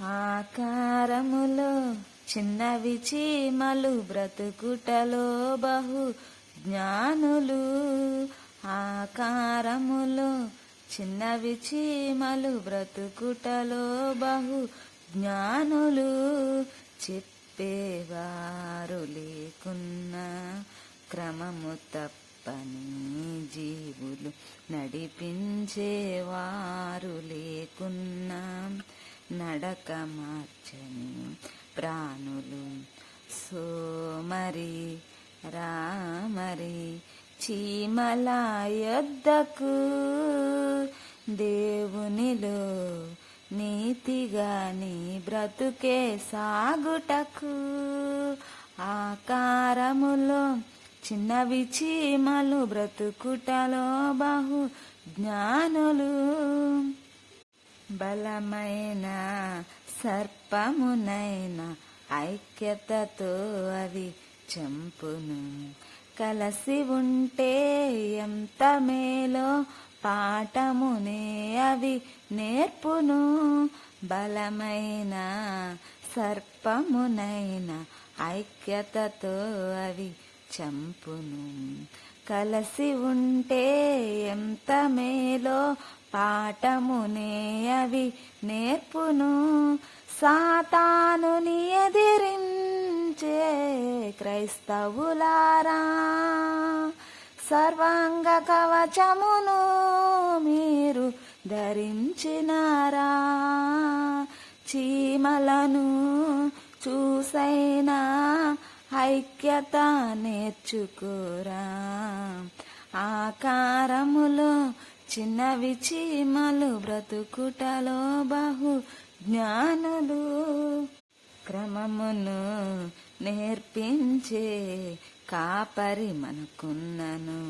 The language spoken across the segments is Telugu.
ఆకారములో చిన్నవి చీమలు బ్రతుకుటలో బహు జ్ఞానులు. ఆకారములో చిన్నవి చీమలు బ్రతుకుటలో బహు జ్ఞానులు. చెప్పేవారు లేకున్నా క్రమము తప్పని జీవులు నడిపించేవారు నడక మార్చని ప్రాణులు. సోమరి రామరి చీమల యొద్దకు దేవునిలో నీతిగా నీ బ్రతుకే సాగుటకు ఆకారములో చిన్నవి చీమలు బ్రతుకుటలో బహు జ్ఞానులు. బలమైన సర్పమునైన ఐక్యతతో అవి చంపును. కలసి ఉంటే ఎంత మేలో పాఠమునే అవి నేర్పును. బలమైన సర్పమునైన ఐక్యతతో అవి చంపును. కలసి ఉంటే ఎంత మేలో పాఠమునే అవి నేర్పును. సాతానుని ఎదిరించే క్రైస్తవులారా. సర్వాంగ కవచమును మీరు ధరించినారా. చీమలను చూసైనా ఐక్యత నేర్చుకోరా. ఆకారములో చిన్నవి చీమలు బ్రతుకుటలో బహు జ్ఞానులు. క్రమమును నేర్పించే కాపరి మనకున్నను.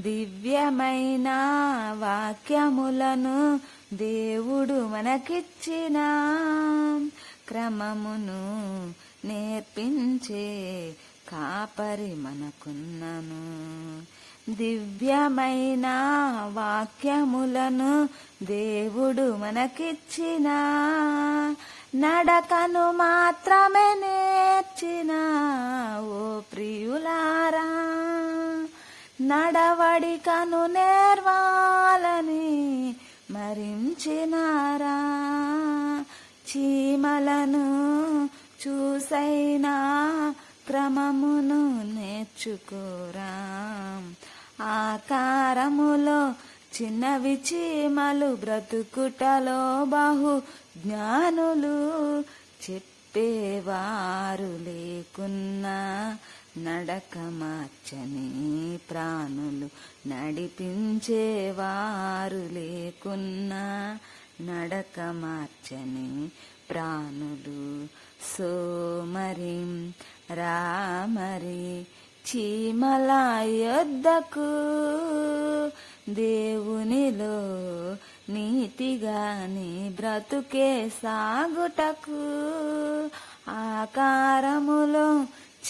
దివ్యమైన వాక్యములను దేవుడు మనకిచ్చిన క్రమమును నేర్పించే కాపరి మనకున్నను. దివ్యమైన వాక్యములను దేవుడు మనకిచ్చిన. నడకను మాత్రమే నేర్చిన ఓ ప్రియులారా. నడవడికను నేర్వాలని మరించినారా. చీమలను చూసైనా క్రమమును నేర్చుకోరా. ఆకారములో చిన్నవి చీమలు బ్రతుకుటలో బహు జ్ఞానులు చెప్పేవారు లేకున్నా నడక మార్చని ప్రాణులు నడిపించేవారు లేకున్నా నడక మార్చని ప్రాణులు సోమరి రామరి చీమల యొద్దకు దేవునిలో నీతిగా నీ బ్రతుకే సాగుటకు. ఆకారములో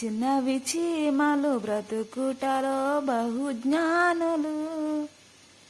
చిన్నవి చీమలు బ్రతుకుటలో బహుజ్ఞానులు.